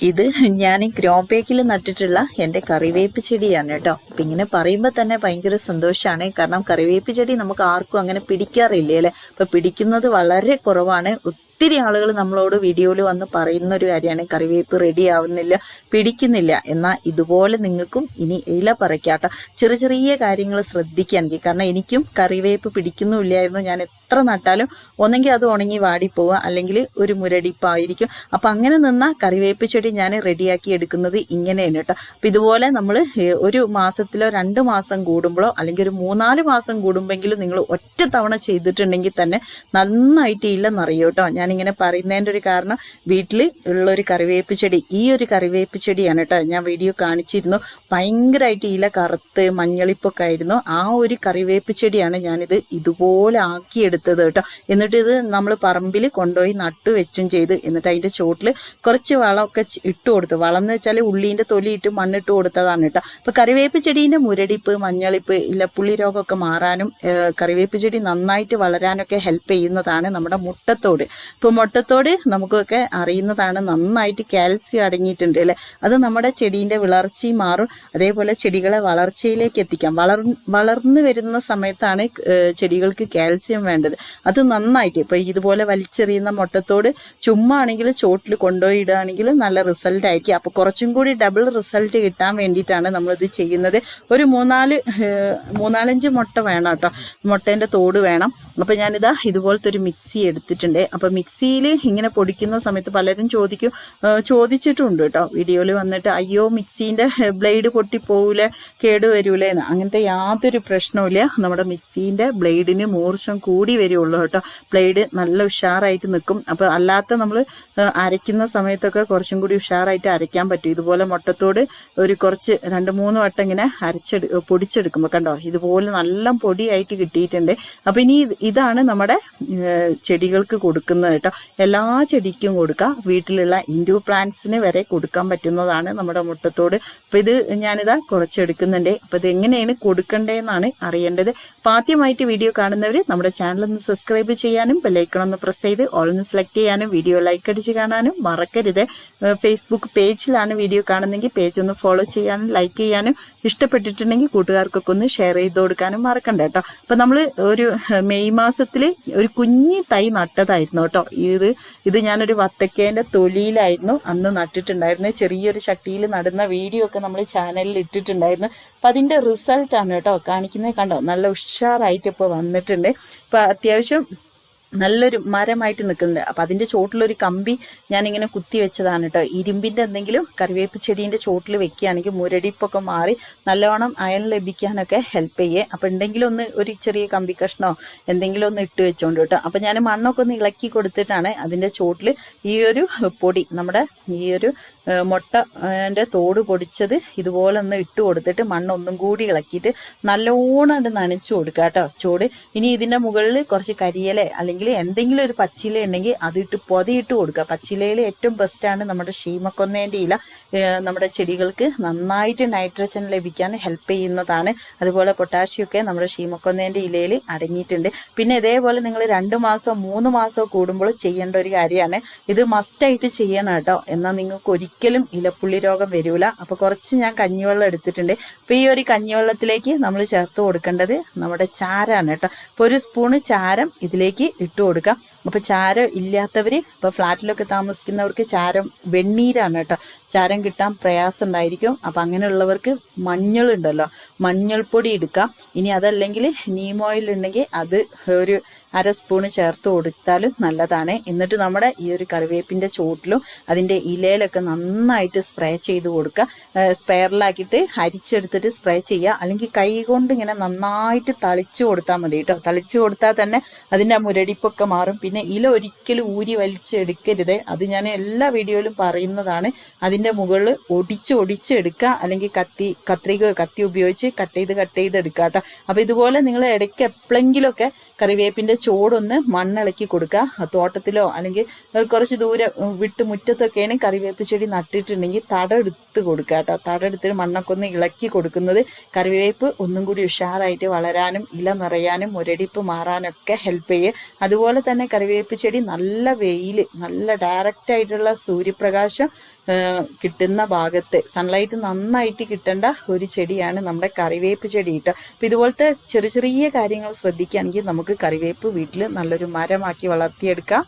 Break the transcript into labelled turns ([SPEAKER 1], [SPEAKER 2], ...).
[SPEAKER 1] ഇത് ഞാൻ ഈ ഗ്രോ പേക്കിൽ നട്ടിട്ടുള്ള എന്റെ കറിവേപ്പ് ചെടിയാണ് കേട്ടോ. അപ്പം ഇങ്ങനെ പറയുമ്പോൾ തന്നെ ഭയങ്കര സന്തോഷമാണ് കാരണം കറിവേപ്പ് ചെടി നമുക്ക് ആർക്കും അങ്ങനെ പിടിക്കാറില്ലേ അല്ലേ? അപ്പം പിടിക്കുന്നത് വളരെ കുറവാണ്. ഒത്തിരി ആളുകൾ നമ്മളോട് വീഡിയോയിൽ വന്ന് പറയുന്ന ഒരു കാര്യമാണ്. കറിവേപ്പ് റെഡി ആവുന്നില്ല പിടിക്കുന്നില്ല. എന്നാൽ ഇതുപോലെ നിങ്ങൾക്കും ഇനി ഇല പറിക്കാട്ടോ. ചെറിയ ചെറിയ കാര്യങ്ങൾ ശ്രദ്ധിക്കുകയാണെങ്കിൽ കാരണം എനിക്കും കറിവേപ്പ് പിടിക്കുന്നുമില്ലായിരുന്നു. ഞാൻ എത്ര നട്ടാലും ഒന്നെങ്കിൽ അത് ഉണങ്ങി വാടിപ്പോവുക അല്ലെങ്കിൽ ഒരു മുരടിപ്പായിരിക്കും. അപ്പം അങ്ങനെ നിന്ന കറിവേപ്പ് ചെടി ഞാൻ റെഡിയാക്കി എടുക്കുന്നത് ഇങ്ങനെയാണ് കേട്ടോ. അപ്പം ഇതുപോലെ നമ്മൾ ഒരു മാസത്തിലോ രണ്ട് മാസം കൂടുമ്പോഴോ അല്ലെങ്കിൽ ഒരു മൂന്നാൽ മാസം കൂടുമ്പോഴെങ്കിലും നിങ്ങൾ ഒറ്റ തവണ ചെയ്തിട്ടുണ്ടെങ്കിൽ തന്നെ നന്നായിട്ട് ഇല്ലെന്നറിയോ കേട്ടോ. ഞാനിങ്ങനെ പറയുന്നതിന്റെ ഒരു കാരണം വീട്ടിൽ ഉള്ള ഒരു കറിവേപ്പ് ചെടി ഈ ഒരു കറിവേപ്പ് ചെടിയാണ് കേട്ടോ ഞാൻ വീഡിയോ കാണിച്ചിരുന്നു. ഭയങ്കരമായിട്ട് ഇല കറുത്ത് മഞ്ഞളിപ്പൊക്കെ ആയിരുന്നു. ആ ഒരു കറിവേപ്പ് ചെടിയാണ് ഞാനിത് ഇതുപോലെ ആക്കിയെടുത്തത് കേട്ടോ. എന്നിട്ട് ഇത് നമ്മൾ പറമ്പിൽ കൊണ്ടുപോയി നട്ടു വെച്ചും ചെയ്ത്. എന്നിട്ട് അതിന്റെ ചോട്ടിൽ കുറച്ച് വളമൊക്കെ ഇട്ട് കൊടുത്തു. വളം എന്ന് വെച്ചാൽ ഉള്ളീന്റെ തൊലിയിട്ട് മണ്ണിട്ട് കൊടുത്തതാണ് കേട്ടോ. അപ്പോൾ കറിവേപ്പ് ചെടീന്റെ മുരടിപ്പ് മഞ്ഞളിപ്പ് ഇല്ല പുള്ളി രോഗമൊക്കെ മാറാനും കറിവേപ്പ് ചെടി നന്നായിട്ട് വളരാനൊക്കെ ഹെൽപ്പ് ചെയ്യുന്നതാണ് നമ്മുടെ മുട്ടത്തോട്. ഇപ്പോൾ മുട്ടത്തോട് നമുക്കൊക്കെ അറിയുന്നതാണ് നന്നായിട്ട് കാൽസ്യം അടങ്ങിയിട്ടുണ്ട് അല്ലേ? അത് നമ്മുടെ ചെടീന്റെ വിളർച്ചയും മാറും. അതേപോലെ ചെടികളെ വളർച്ചയിലേക്ക് എത്തിക്കാം. വളർ വളർന്നു വരുന്ന സമയത്താണ് ചെടികൾക്ക് കാൽസ്യം വേണ്ടത്. അത് നന്നായിട്ട് ഇപ്പോൾ ഇതുപോലെ വലിച്ചെറിയുന്ന മുട്ടത്തോട് ചുമ്മാ ആണെങ്കിൽ ചോട്ടിൽ കൊണ്ടുപോയി ഇടുകയാണെങ്കിൽ നല്ല റിസൾട്ട് ആയിരിക്കും. അപ്പോൾ കുറച്ചും കൂടി ഡബിൾ റിസൾട്ട് കിട്ടാൻ വേണ്ടിയിട്ടാണ് നമ്മളിത് ചെയ്യുന്നത്. ഒരു മൂന്നാൽ മൂന്നാലഞ്ച് മുട്ട വേണം കേട്ടോ. മുട്ടേന്റെ തോട് വേണം. അപ്പോൾ ഞാനിതാ ഇതുപോലത്തെ ഒരു മിക്സി എടുത്തിട്ടുണ്ട്. അപ്പോൾ മിക്സിയിൽ ഇങ്ങനെ പൊടിക്കുന്ന സമയത്ത് പലരും ചോദിക്കും ചോദിച്ചിട്ടുണ്ട് കേട്ടോ. വീഡിയോയിൽ വന്നിട്ട് അയ്യോ മിക്സീന്റെ ബ്ലേഡ് പൊട്ടിപ്പോവില്ലേ കേട് വരൂലേ എന്ന് അങ്ങനത്തെ യാതൊരു പ്രശ്നവുമില്ല. നമ്മുടെ മിക്സീന്റെ ബ്ലേഡിന് മൂർച്ചം കൂടി വരുള്ളൂ കേട്ടോ. ബ്ലേഡ് നല്ല ഉഷാറായിട്ട് നിൽക്കും. അപ്പോൾ അല്ലാത്ത നമ്മൾ അരയ്ക്കുന്ന സമയത്തൊക്കെ കുറച്ചും കൂടി ഉഷാറായിട്ട് അരയ്ക്കാൻ പറ്റും. ഇതുപോലെ മുട്ടത്തോട് ഒരു കുറച്ച് രണ്ട് മൂന്ന് വട്ടം ഇങ്ങനെ അരച്ചെടു പൊടിച്ചെടുക്കുമ്പോൾ കണ്ടോ? ഇതുപോലെ നല്ല പൊടിയായിട്ട് കിട്ടിയിട്ടുണ്ട്. അപ്പോൾ ഇനി ഇത് ഇതാണ് നമ്മുടെ ചെടികൾക്ക് കൊടുക്കുന്നത് കേട്ടോ. എല്ലാ ചെടിക്കും കൊടുക്കാം. വീട്ടിലുള്ള ഇൻഡോ പ്ലാന്റ്സിന് വരെ കൊടുക്കാൻ പറ്റുന്നതാണ് നമ്മുടെ മുട്ടത്തോട്. അപ്പം ഇത് ഞാനിതാ കുറച്ചെടുക്കുന്നുണ്ട്. അപ്പോൾ ഇത് എങ്ങനെയാണ് കൊടുക്കേണ്ടതെന്നാണ് അറിയേണ്ടത്. അപ്പം ആദ്യമായിട്ട് വീഡിയോ കാണുന്നവർ നമ്മുടെ ചാനൽ ഒന്ന് സബ്സ്ക്രൈബ് ചെയ്യാനും ബെല്ലൈക്കൺ ഒന്ന് പ്രസ് ചെയ്ത് ഓൾ ഒന്ന് സെലക്ട് ചെയ്യാനും വീഡിയോ ലൈക്ക് അടിച്ച് കാണാനും മറക്കരുത്. ഫേസ്ബുക്ക് പേജിലാണ് വീഡിയോ കാണുന്നെങ്കിൽ പേജ് ഒന്ന് ഫോളോ ചെയ്യാനും ലൈക്ക് ചെയ്യാനും ഇഷ്ടപ്പെട്ടിട്ടുണ്ടെങ്കിൽ കൂട്ടുകാർക്കൊക്കെ ഒന്ന് ഷെയർ ചെയ്ത് കൊടുക്കാനും മറക്കണ്ട കേട്ടോ. അപ്പം നമ്മൾ ഒരു മെയ് മാസത്തിൽ ഒരു കുഞ്ഞി തൈ നട്ടതായിരുന്നു കേട്ടോ. ഇത് ഇത് ഞാനൊരു വത്തക്കേന്റെ തൊലിയിലായിരുന്നു അന്ന് നട്ടിട്ടുണ്ടായിരുന്നത് ചെറിയൊരു ചട്ടിയിൽ നടുന്ന വീഡിയോ ഒക്കെ നമ്മൾ ചാനലിൽ ഇട്ടിട്ടുണ്ടായിരുന്നു. അപ്പം അതിന്റെ റിസൾട്ടാണ് കേട്ടോ കാണിക്കുന്നത് കണ്ടോ? നല്ല ഉഷാറായിട്ട് ഇപ്പോൾ വന്നിട്ടുണ്ട്. ഇപ്പം Attention. നല്ലൊരു മരമായിട്ട് നിൽക്കുന്നുണ്ട്. അപ്പം അതിന്റെ ചോട്ടിലൊരു കമ്പി ഞാനിങ്ങനെ കുത്തി വെച്ചതാണ് കേട്ടോ ഇരുമ്പിന്റെ എന്തെങ്കിലും കറിവേപ്പ് ചെടീന്റെ ചോട്ടിൽ വെക്കുകയാണെങ്കിൽ മുരടിപ്പൊക്കെ മാറി നല്ലവണ്ണം അയൺ ലഭിക്കാനൊക്കെ ഹെൽപ്പ് ചെയ്യേ. അപ്പം ഉണ്ടെങ്കിലും ഒന്ന് ഒരു ചെറിയ കമ്പി കഷ്ണോ എന്തെങ്കിലും ഒന്ന് ഇട്ട് വെച്ചോണ്ട് കേട്ടോ അപ്പം ഞാൻ മണ്ണൊക്കെ ഒന്ന് ഇളക്കി കൊടുത്തിട്ടാണ് അതിന്റെ ചോട്ടിൽ ഈ ഒരു പൊടി നമ്മുടെ ഈ ഒരു മുട്ട എന്റെ തോട് പൊടിച്ചത് ഇതുപോലെ ഒന്ന് ഇട്ട് കൊടുത്തിട്ട് മണ്ണൊന്നും കൂടി ഇളക്കിയിട്ട് നല്ലോണം അത് നനച്ചു കൊടുക്കുക കേട്ടോ ചോട് ഇനി ഇതിന്റെ മുകളിൽ കുറച്ച് കരിയില അല്ലെങ്കിൽ എന്തെങ്കിലും ഒരു പച്ചില ഉണ്ടെങ്കിൽ അതിട്ട് പൊതിയിട്ട് കൊടുക്കുക. പച്ചിലയിൽ ഏറ്റവും ബെസ്റ്റാണ് നമ്മുടെ ഷീമക്കൊന്നേന്റെ ഇല. നമ്മുടെ ചെടികൾക്ക് നന്നായിട്ട് നൈട്രജൻ ലഭിക്കാൻ ഹെൽപ്പ് ചെയ്യുന്നതാണ്. അതുപോലെ പൊട്ടാഷ്യം ഒക്കെ നമ്മുടെ ഷീമക്കൊന്നേന്റെ ഇലയിൽ അടങ്ങിയിട്ടുണ്ട്. പിന്നെ ഇതേപോലെ നിങ്ങൾ രണ്ട് മാസം മൂന്ന് മാസം കൂടുമ്പോൾ ചെയ്യേണ്ട ഒരു കാര്യമാണ്. ഇത് മസ്റ്റായിട്ട് ചെയ്യണം കേട്ടോ. എന്നാൽ നിങ്ങൾക്ക് ഒരിക്കലും ഇലപ്പുള്ളി രോഗം വരില്ല അപ്പോൾ കുറച്ച് ഞാൻ കഞ്ഞിവെള്ളം എടുത്തിട്ടുണ്ട്. അപ്പോൾ ഈ ഒരു കഞ്ഞിവെള്ളത്തിലേക്ക് നമ്മൾ ചേർത്ത് കൊടുക്കേണ്ടത് നമ്മുടെ ചാരാണ് കേട്ടോ. അപ്പോൾ ഒരു സ്പൂണ് ചാരം ഇതിലേക്ക് കൊടുക്കാം. അപ്പോൾ ചാരം ഇല്ലാത്തവർ ഇപ്പോൾ ഫ്ലാറ്റിലൊക്കെ താമസിക്കുന്നവർക്ക് ചാരം വെണ്ണീരാണ് കേട്ടോ. ചാരം കിട്ടാൻ പ്രയാസം ഉണ്ടായിരിക്കും. അപ്പം അങ്ങനെയുള്ളവർക്ക് മഞ്ഞളുണ്ടല്ലോ. മഞ്ഞൾപ്പൊടി എടുക്കാം ഇനി അതല്ലെങ്കിൽ നീം ഓയിൽ ഉണ്ടെങ്കിൽ അത് ഒരു അര സ്പൂണ് ചേർത്ത് കൊടുത്താലും നല്ലതാണ്. എന്നിട്ട് നമ്മുടെ ഈ ഒരു കറിവേപ്പിന്റെ ചോട്ടിലും അതിന്റെ ഇലയിലൊക്കെ നന്നായിട്ട് സ്പ്രേ ചെയ്ത് കൊടുക്കുക. സ്പെയറിലാക്കിയിട്ട് അരിച്ചെടുത്തിട്ട് സ്പ്രേ ചെയ്യുക. അല്ലെങ്കിൽ കൈ കൊണ്ട് ഇങ്ങനെ നന്നായിട്ട് തളിച്ചു കൊടുത്താൽ മതി കേട്ടോ. തളിച്ചു കൊടുത്താൽ തന്നെ അതിന്റെ മുരടിപ്പൊക്കെ മാറും. പിന്നെ ഇല ഒരിക്കലും ഊരി വലിച്ചെടുക്കരുത്. അത് ഞാൻ എല്ലാ വീഡിയോയിലും പറയുന്നതാണ്. അതിന്റെ മുകളിൽ ഒടിച്ച് ഒടിച്ച് എടുക്കുക. അല്ലെങ്കിൽ കത്തി കത്രിക കത്തി ഉപയോഗിച്ച് കട്ട് ചെയ്ത് കട്ട് ചെയ്ത് എടുക്കുക കേട്ടോ അപ്പോൾ ഇതുപോലെ നിങ്ങൾ ഇടയ്ക്ക് എപ്പോഴെങ്കിലുമൊക്കെ കറിവേപ്പിന്റെ ചോടൊന്ന് മണ്ണിളക്കി കൊടുക്കുക തോട്ടത്തിലോ അല്ലെങ്കിൽ കുറച്ച് ദൂരെ വിട്ട് മുറ്റത്തൊക്കെയാണ് കറിവേപ്പ് ചെടി നട്ടിട്ടുണ്ടെങ്കിൽ തടെടുത്ത് കൊടുക്കുക കേട്ടോ. തടെടുത്ത് മണ്ണൊക്കെ ഒന്ന് ഇളക്കി കൊടുക്കുന്നത് കറിവേപ്പ് ഒന്നും കൂടി ഉഷാറായിട്ട് വളരാനും ഇല നിറയാനും മുരടിപ്പ് മാറാനൊക്കെ ഹെൽപ്പ് ചെയ്യും. അതുപോലെ തന്നെ കറിവേപ്പ് ചെടി നല്ല വെയിൽ നല്ല ഡയറക്റ്റ് ആയിട്ടുള്ള സൂര്യപ്രകാശം കിട്ടുന്ന ഭാഗത്ത് സൺലൈറ്റ് നന്നായിട്ട് കിട്ടേണ്ട ഒരു ചെടിയാണ് നമ്മുടെ കറിവേപ്പ് ചെടി കേട്ടോ അപ്പം ഇതുപോലത്തെ ചെറിയ ചെറിയ കാര്യങ്ങൾ ശ്രദ്ധിക്കുകയാണെങ്കിൽ നമുക്ക് കറിവേപ്പ് വീട്ടിൽ നല്ലൊരു മരമാക്കി വളർത്തിയെടുക്കാം.